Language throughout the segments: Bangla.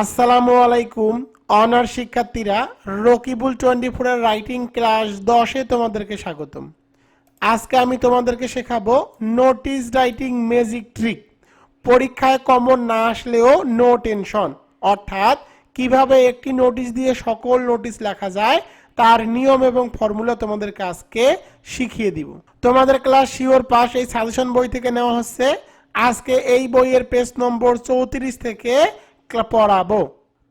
আসসালামু আলাইকুম, অনার শিক্ষার্থীরা, রকিবুল টোয়েন্টি ফোরের রাইটিং ক্লাস দশে তোমাদেরকে স্বাগতম। আজকে আমি তোমাদেরকে শেখাবো নোটিস রাইটিং ম্যাজিক ট্রিক। পরীক্ষায় কমন না আসলেও নো টেনশন, অর্থাৎ কীভাবে একটি নোটিশ দিয়ে সকল নোটিশ লেখা যায়, তার নিয়ম এবং ফর্মুলা তোমাদেরকে আজকে শিখিয়ে দিব। তোমাদের ক্লাস শিওর পাস এই সাজেশন বই থেকে নেওয়া হচ্ছে। আজকে এই বইয়ের পেজ নম্বর চৌত্রিশ থেকে পড়াবো।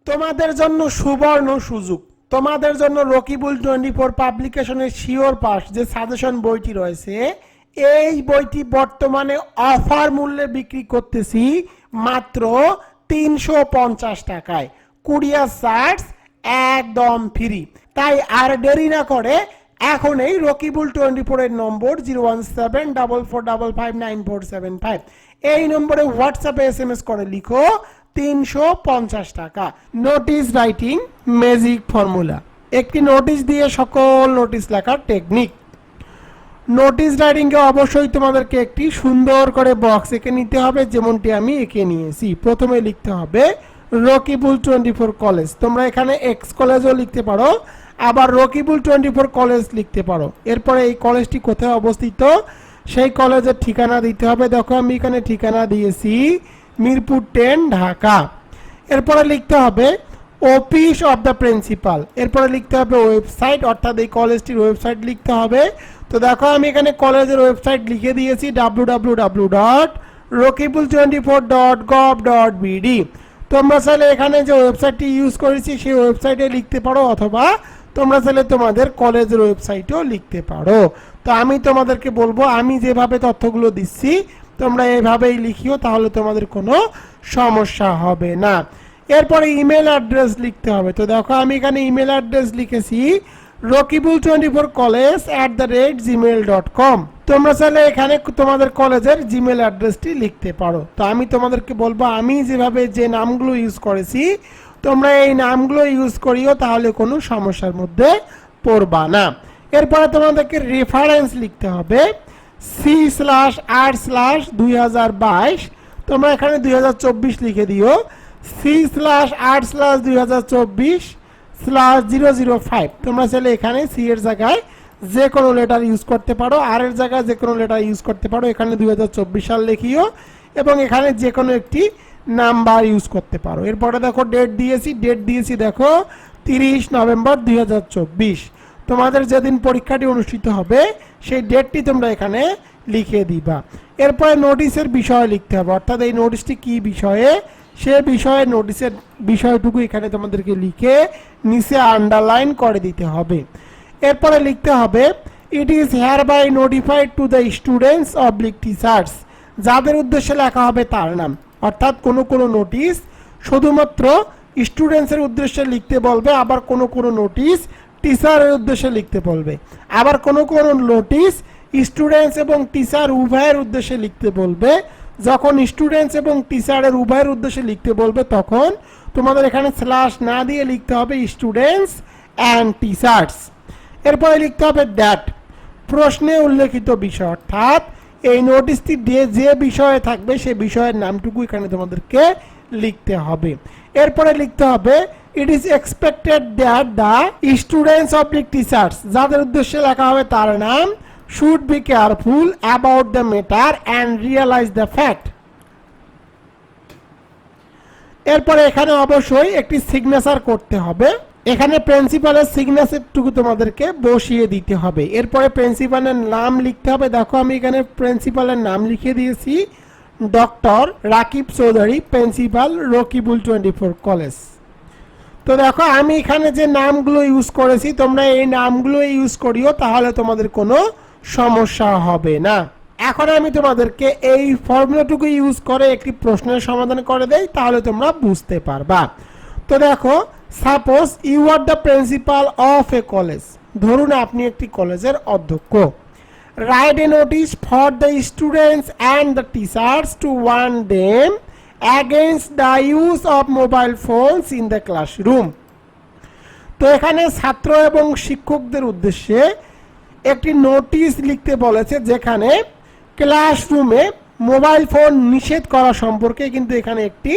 তোমাদের জন্য সুবর্ণ সুযোগ। তোমাদের জন্য রকিবুল টোয়েন্টি ফোর পাবলিকেশনের শিওর পাস যে সাজেশন বইটি রয়েছে, এই বইটি বর্তমানে অফার মূল্যে বিক্রি করতেছি মাত্র তিনশো পঞ্চাশ টাকায়। কুরিয়ার চার্জ একদম ফ্রি। তাই আর দেরি না করে এখন এই রকিবুল টোয়েন্টি ফোরের number zero one seven double four double five nine four seven five. এই নম্বরে হোয়াটসঅ্যাপে এস এম এস করে লিখো তিনশো পঞ্চাশ টাকা। নোটিশ রাইটিং ম্যাজিক ফর্মুলা একটি নোটিশ দিয়ে সকল নোটিশ লেখার টেকনিক নোটিশ রাইটিংকে অবশ্যই তোমাদেরকে একটি সুন্দর করে বক্স এঁকে নিতে হবে, যেমনটি আমি এঁকে নিয়েছি। প্রথমে লিখতে হবে রকিবুল টোয়েন্টি ফোর কলেজ তোমরা এখানে এক্স কলেজও লিখতে পারো, আবার রকিবুল টোয়েন্টি ফোর কলেজ লিখতে পারো। এরপরে এই কলেজটি কোথায় অবস্থিত? সেই কলেজের ঠিকানা দিতে হবে। দেখো, আমি এখানে ঠিকানা দিয়েছি মিরপুর টেন ঢাকা। এরপরে লিখতে হবে অফিস অফ দ্য প্রিন্সিপাল এরপরে লিখতে হবে ওয়েবসাইট অর্থাৎ এই কলেজটির ওয়েবসাইট লিখতে হবে। তো দেখো, আমি এখানে কলেজের ওয়েবসাইট লিখে দিয়েছি W W W dot Rakibul twenty four dot gov dot BD তোমরা চাইলে এখানে যে ওয়েবসাইটটি ইউজ করেছি, সেই ওয়েবসাইটে লিখতে পারো, অথবা তোমরা চাইলে তোমাদের কলেজের ওয়েবসাইটেও লিখতে পারো। তো আমি তোমাদেরকে বলব, আমি যেভাবে তথ্যগুলো দিচ্ছি তোমরা এভাবেই লিখিও, তাহলে তোমাদের কোনো সমস্যা হবে না। এরপরে ইমেল অ্যাড্রেস লিখতে হবে। তো দেখো, আমি এখানে ইমেল অ্যাড্রেস লিখেছি, Rakibul twenty four college at the rate Gmail dot com তোমরা চাইলে এখানে তোমাদের কলেজের জিমেল অ্যাড্রেসটি লিখতে পারো। তো আমি তোমাদেরকে বলব, আমি যেভাবে যে নামগুলো ইউজ করেছি, তোমরা এই নামগুলো ইউজ করিও, তাহলে কোনো সমস্যার মধ্যে পড়বা না। এরপরে তোমাদেরকে রেফারেন্স লিখতে হবে। সি স্ল্যাশ আর স্ল্যাশ দুই হাজার বাইশ। তোমরা এখানে দুই হাজার চব্বিশ লিখে দিও। সি স্ল্যাশ আট স্ল্যাশ দুই হাজার চব্বিশ স্ল্যাশ জিরো জিরো ফাইভ তোমরা চাইলে এখানে সি এর জায়গায় যে কোনো লেটার ইউজ করতে পারো। আর এর জায়গায় যে কোনো লেটার ইউজ করতে পারো। এখানে দুই হাজার চব্বিশ সাল লিখিও এবং এখানে যে কোনো একটি নাম্বার ইউজ করতে পারো। এরপরে দেখো ডেট দিয়েছি। ডেট দিয়েছি দেখো তিরিশ নভেম্বর দুই হাজার চব্বিশ। তোমাদের যেদিন পরীক্ষাটি অনুষ্ঠিত হবে, সেই ডেটটি তোমরা এখানে লিখে দিবা। এরপরে নোটিশের বিষয় লিখতে হবে। অর্থাৎ এই নোটিশটি কি বিষয়ে? সে বিষয়ে নোটিশের বিষয়টুকু এখানে তোমাদেরকে লিখে, নিচে আন্ডারলাইন করে দিতে হবে। এরপরে লিখতে হবে it is here by notified to the students oblique teachers যাদের উদ্দেশ্যে লেখা হবে তার নাম। অর্থাৎ কোনো কোনো নোটিশ শুধুমাত্র স্টুডেন্টসের উদ্দেশ্যে লিখতে বলবে, আবার কোনো কোনো নোটিশ টিচারের উদ্দেশ্যে লিখতে বলবে। আবার কোনো কোনো নোটিশ স্টুডেন্টস এবং টিচার উভয়ের উদ্দেশ্যে লিখতে বলবে। যখন স্টুডেন্টস এবং টিচারের উভয়ের উদ্দেশ্যে লিখতে বলবে, তখন তোমাদের এখানে স্ল্যাশ না দিয়ে লিখতে হবে স্টুডেন্টস অ্যান্ড টিচার্স এরপরে লিখতে হবে দ্যাট প্রশ্নে উল্লেখিত বিষয়, অর্থাৎ এই নোটিশটি দিয়ে যে বিষয়ে থাকবে, সে বিষয়ের নামটুকু এখানে তোমাদেরকে লিখতে হবে। এরপরে লিখতে হবে it is expected that the students of the teachers যাদের উদ্দেশ্যে লেখা হবে তার নাম should be careful about the matter and realise the fact এরপরে এখানে অবশ্যই একটি সিগনেচার করতে হবে। এখানে প্রিন্সিপালের সিগনেচারটুকু তোমাদেরকে বসিয়ে দিতে হবে। এরপরে প্রিন্সিপালের নাম লিখতে হবে। দেখো আমি এখানে প্রিন্সিপালের নাম লিখে দিয়েছি। Doctor Rakib Chowdhury principal Rakibul twenty four college. তো দেখো, আমি এখানে যে নামগুলো ইউজ করেছি, তোমরা এই নামগুলো ইউজ করিও, তাহলে তোমাদের কোনো সমস্যা হবে না। এখন আমি তোমাদেরকে এই ফর্মুলাটুকু ইউজ করে একটি প্রশ্নের সমাধান করে দেই, তাহলে তোমরা বুঝতে পারবা। তো দেখো suppose you are the principal of a college ধরুন আপনি একটি কলেজের অধ্যক্ষ। Write a notice for the students and the teachers to warn them against the use of mobile phones in the classroom. তো এখানে ছাত্র এবং শিক্ষকদের উদ্দেশ্যে একটি নোটিশ লিখতে বলেছে যেখানে ক্লাসরুমে মোবাইল ফোন নিষেধ করা সম্পর্কে কিন্তু এখানে একটি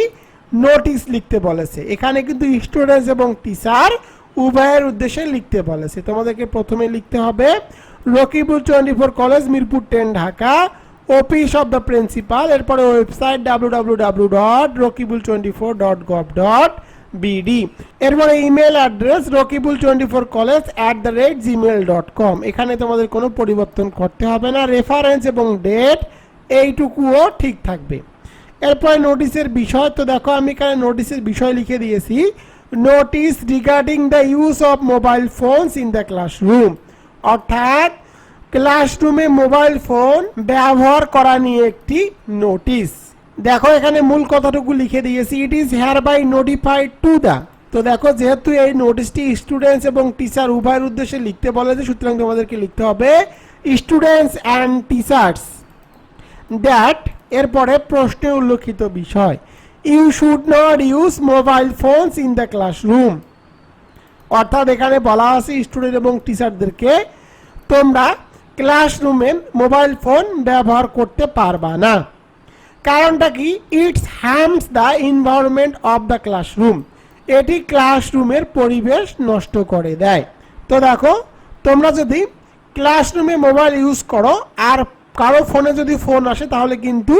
নোটিশ লিখতে বলেছে। এখানে কিন্তু স্টুডেন্টস এবং টিচার উভয়ের উদ্দেশ্যে লিখতে বলেছে। তোমাদেরকে প্রথমে লিখতে হবে, Rakibul four college, Mirpur, ten, Dhaka. Office of the principal এরপরে website W W W dot Rakibul twenty four dot gov dot BD এরপরে email address Rakibul twenty four college at the rate Gmail dot com এখানে তোমাদের কোনো পরিবর্তন করতে হবে না রেফারেন্স এবং ডেট এইটুকুও ঠিক থাকবে। এরপরে নোটিশের বিষয়, তো দেখো আমি এখানে নোটিশের বিষয় লিখে দিয়েছি notice regarding the use of mobile phones in the classroom অর্থাৎ ক্লাসরুমে মোবাইল ফোন ব্যবহার করা নিয়ে একটি নোটিশ। দেখো, এখানে মূল কথাটুকু লিখে দিয়েছি। It is here by notified to the তো দেখো, যেহেতু এই নোটিশটি স্টুডেন্টস এবং টিচার উভয়ের উদ্দেশ্যে লিখতে বলেছে সুতরাং তোমাদেরকে লিখতে হবে স্টুডেন্টস অ্যান্ড টিচার্স দ্যাট এরপরে প্রশ্নে উল্লেখিত বিষয়। You should not use mobile phones in the classroom অর্থাৎ এখানে বলা আছে স্টুডেন্ট এবং টিচারদেরকে তোমরা ক্লাসরুমে মোবাইল ফোন ব্যবহার করতে পারবা না। কারণটা কি? It's harms the environment of the classroom এটি ক্লাসরুমের পরিবেশ নষ্ট করে দেয়। তো দেখো, তোমরা যদি ক্লাসরুমে মোবাইল ইউজ করো, আর কারও ফোনে যদি ফোন আসে, তাহলে কিন্তু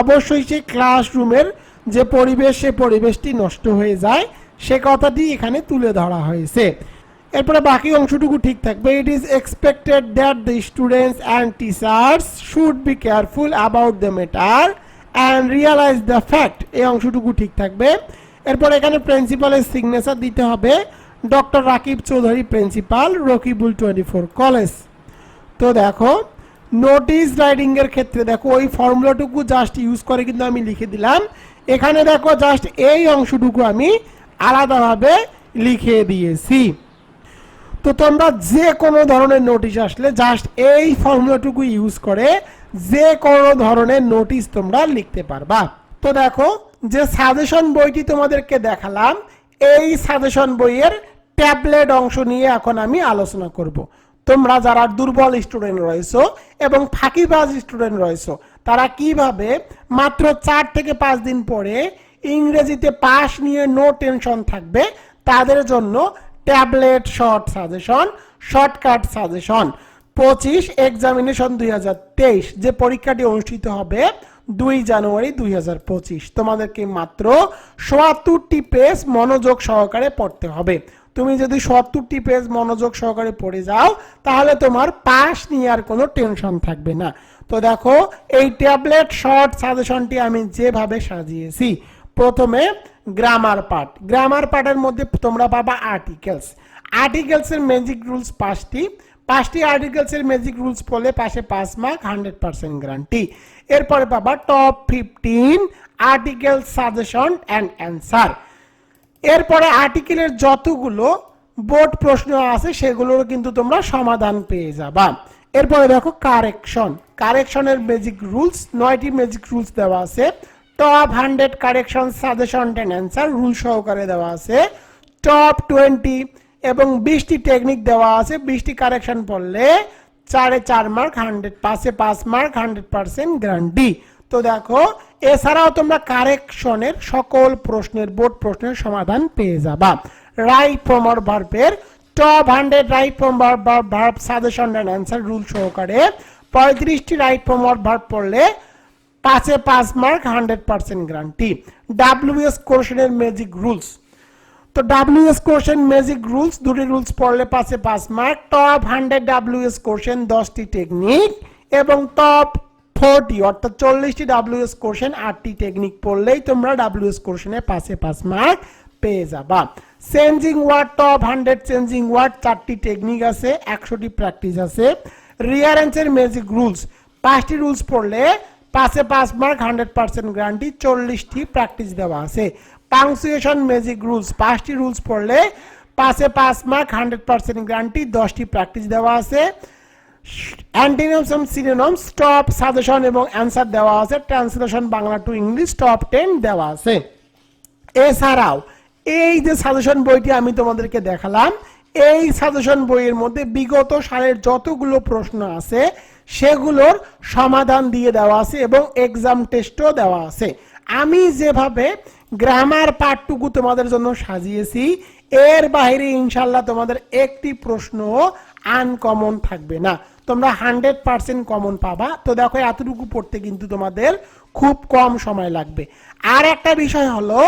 অবশ্যই সেই ক্লাসরুমের যে পরিবেশ, সে পরিবেশটি নষ্ট হয়ে যায়। সে কথাটি এখানে তুলে ধরা হয়েছে। এরপরে বাকি অংশটুকু ঠিক থাকবে। It is expected that the students and teachers should be careful about the matter and realise the fact এই অংশটুকু ঠিক থাকবে। এরপর এখানে প্রিন্সিপালের সিগনেচার দিতে হবে। Doctor Rakib Chowdhury principal Rakibul twenty four college তো দেখো নোটিশ রাইডিংয়ের ক্ষেত্রে দেখো, ওই ফর্মুলাটুকু জাস্ট ইউজ করে কিন্তু আমি লিখে দিলাম। এখানে দেখো জাস্ট এই অংশটুকু আমি আলাদাভাবে লিখে দিয়েছি। তো তোমরা যে কোনো ধরনের নোটিশ আসলে জাস্ট এই ফর্মুলাটুকু ইউজ করে যে কোনো ধরনের নোটিশ তোমরা লিখতে পারবা। তো দেখো, যে সাজেশন বইটি তোমাদেরকে দেখালাম, এই সাজেশন বইয়ের ট্যাবলেট অংশ নিয়ে এখন আমি আলোচনা করব। তোমরা যারা দুর্বল স্টুডেন্ট রয়েছো এবং ফাঁকিবাজ স্টুডেন্ট রয়েছো, তারা কীভাবে মাত্র চার থেকে পাঁচ দিন পরে ইংরেজিতে পাস নিয়ে নো টেনশন থাকবে, তাদের জন্য tablet short suggestion, shortcut suggestion. পঁচিশ এক্সামিনেশন দুই হাজার তেইশ, যে পরীক্ষাটি অনুষ্ঠিত হবে দুই জানুয়ারি দুই হাজার পঁচিশ। তোমাদেরকে মাত্র সোয়াত্তরটি পেজ মনোযোগ সহকারে পড়তে হবে। তুমি যদি সত্তরটি পেজ মনোযোগ সহকারে পড়ে যাও, তাহলে তোমার পাস নিয়ে আর কোনো টেনশন থাকবে না। তো দেখো, এই ট্যাবলেট শর্ট সাজেশনটি আমি যেভাবে সাজিয়েছি প্রথমে গ্রামার পার্ট গ্রামার পার্টের মধ্যে তোমরা পাবা আর্টিকেলস আর্টিকেলসের ম্যাজিক রুলস পাঁচটি। পাঁচটি আর্টিকেলসের ম্যাজিক রুলস পড়লে পাশে পাঁচ মার্ক হান্ড্রেড পার্সেন্ট গ্যারান্টি এরপরে পাবা top fifteen article suggestion and answer এরপরে আর্টিকেলের যতগুলো বোর্ড প্রশ্ন আছে, সেগুলোর কিন্তু তোমরা সমাধান পেয়ে যাবা। এরপরে দেখো কারেকশন কারেকশনের ম্যাজিক রুলস নয়টি ম্যাজিক রুলস দেওয়া আছে। Top hundred correction suggestion and answer rule সহকারে দেওয়া আছে। টপ টোয়েন্টি এবং বিশটি টেকনিক দেওয়া আছে। বিশটি কারেকশন পড়লে চারে চার মার্ক হান্ড্রেড পাঁচে পাঁচ মার্ক হান্ড্রেড পার্সেন্ট গ্যারান্টি তো দেখো, এছাড়াও তোমরা কারেকশনের সকল প্রশ্নের বোর্ড প্রশ্নের সমাধান পেয়ে যাবা। রাইট ফ্রম ভার্বের top hundred right form verb suggestion and answer rule সহকারে পঁয়ত্রিশটি রাইট ফ্রম ভার্ব পড়লে পাঁচে পাঁচ mark, hundred percent guarantee. WS কোশ্চেনের ম্যাজিক রুলস। তো ডাব্লিউএস কোশ্চেন ম্যাজিক রুলস, দুটি রুলস পড়লে পাঁচে পাঁচ mark, top hundred WS question দশটি টেকনিক এবং টপ ফোরটি, অর্থাৎ চল্লিশটি ডাব্লিউএস কোশ্চেন, আটটি টেকনিক পড়লেই তোমরা ডাব্লিউএস কোশ্চেনে পাঁচে পাঁচ মার্ক পেয়ে যাবা। Changing word, top hundred changing word, চারটি টেকনিক আছে, একশোটি প্র্যাকটিস আছে। রিয়ারেন্সের ম্যাজিক রুলস, পাঁচটি রুলস পড়লে পাঁচে পাঁচ মার্ক হান্ড্রেড পার্সেন্ট গ্যারান্টি চল্লিশটি প্র্যাকটিস দেওয়া আছে। পাংচুয়েশন ম্যাজিক রুলস পাঁচটি রুলস পড়লে পাঁচে পাঁচ মার্ক হান্ড্রেড পার্সেন্ট গ্যারান্টি দশটি প্র্যাকটিস দেওয়া আছে। অ্যান্টিনমস এবং সিনোনমস টপ সাজেশন এবং অ্যান্সার দেওয়া আছে। Translation Bangla to English top ten দেওয়া আছে। এছাড়াও, এই যে সাজেশন বইটি আমি তোমাদেরকে দেখালাম এই সাজেশন বইয়ের মধ্যে বিগত সালের যতগুলো প্রশ্ন আছে, সেগুলোর সমাধান দিয়ে দেওয়া আছে এবং এক্সাম টেস্টও দেওয়া আছে। আমি যেভাবে গ্রামার পাঠটুকু তোমাদের জন্য সাজিয়েছি, এর বাইরে ইনশাল্লাহ তোমাদের একটি প্রশ্ন আনকমন থাকবে না। তোমরা হান্ড্রেড পার্সেন্ট কমন পাবা। তো দেখো, এতটুকু পড়তে কিন্তু তোমাদের খুব কম সময় লাগবে। আর একটা বিষয় হলো,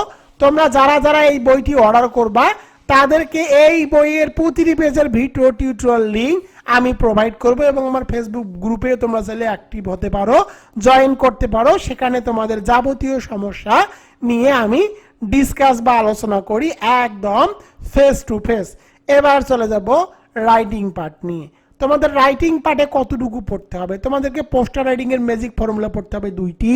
তোমরা যারা যারা এই বইটি অর্ডার করবা তাদেরকে এই বইয়ের প্রতিটি পেজের ভিডিও টিউটোরিয়াল লিঙ্ক আমি প্রোভাইড করব এবং আমার ফেসবুক গ্রুপে তোমরা চাইলে অ্যাক্টিভ হতে পারো জয়েন করতে পারো। সেখানে তোমাদের যাবতীয় সমস্যা নিয়ে আমি ডিসকাস বা আলোচনা করি একদম ফেস টু ফেস এবার চলে যাব রাইটিং পার্ট নিয়ে। তোমাদের রাইটিং পার্টে কতটুকু পড়তে হবে? তোমাদেরকে পোস্টার রাইটিং এর ম্যাজিক ফর্মুলা পড়তে হবে দুইটি।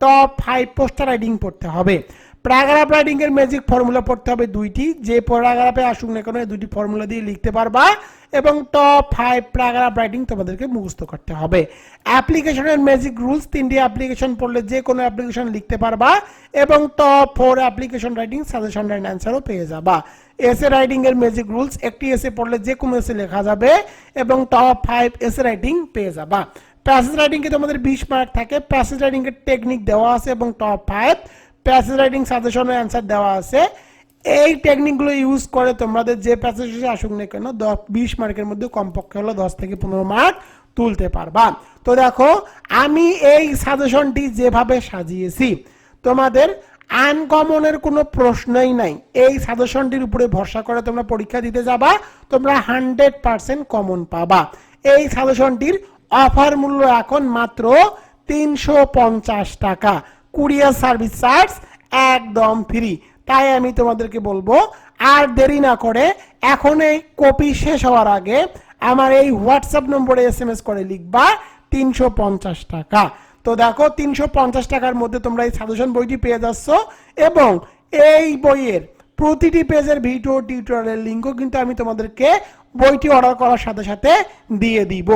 টপ ফাইভ পোস্টার রাইডিং পড়তে হবে। প্যারাগ্রাফ রাইটিং এর ম্যাজিক ফর্মুলা পড়তে হবে দুইটি। যে প্যারাগ্রাফে আসুক না কেন দুইটি ফর্মুলা দিয়ে লিখতে পারবা এবং টপ ফাইভ প্যারাগ্রাফ রাইটিং তোমাদেরকে মুখস্থ করতে হবে। অ্যাপ্লিকেশনের ম্যাজিক রুলস তিনটি অ্যাপ্লিকেশন পড়লে যে কোনো অ্যাপ্লিকেশন লিখতে পারবা এবং top four application writing suggestion and অ্যান্সারও পেয়ে যাবা। এসে রাইটিং এর ম্যাজিক রুলস একটি এসে পড়লে যে কোনো এসে লেখা যাবে এবং টপ ফাইভ এসে রাইটিং পেয়ে যাবা। প্যাসেজ রাইটিং এ তোমাদের বিশ মার্ক থাকে। প্যাসেজ রাইটিং এর টেকনিক দেওয়া আছে এবং top five passage writing suggestion answer দেওয়া আছে। এই টেকনিকগুলো ইউজ করে তোমাদের যে প্যাসেজ আসুক না কেন, দশ, বিশ মার্কের মধ্যে কমপক্ষে হলো দশ থেকে পনেরো মার্ক তুলতে পারবা। তো দেখো, আমি এই সাজেশনটি যেভাবে সাজিয়েছি, তোমাদের আনকমনের কোনো প্রশ্নই নাই। এই সাজেশনটির উপরে ভরসা করে তোমরা পরীক্ষা দিতে যাবা, তোমরা হান্ড্রেড পার্সেন্ট কমন পাবা। এই সাজেশনটির অফার মূল্য এখন মাত্র তিনশো পঞ্চাশ টাকা। কুরিয়ার সার্ভিস চার্জ একদম ফ্রি। তাই আমি তোমাদেরকে বলব, আর দেরি না করে এখন এই কপি শেষ হওয়ার আগে আমার এই হোয়াটসঅ্যাপ নম্বরে এস এম এস করে লিখবা তিনশো পঞ্চাশ টাকা। তো দেখো, তিনশো পঞ্চাশ টাকার মধ্যে তোমরা এই সাজেশন বইটি পেয়ে যাচ্ছ এবং এই বইয়ের প্রতিটি পেজের ভিডিও টিউটোরিয়ালের লিঙ্কও কিন্তু আমি তোমাদেরকে বইটি অর্ডার করার সাথে সাথে দিয়ে দিব।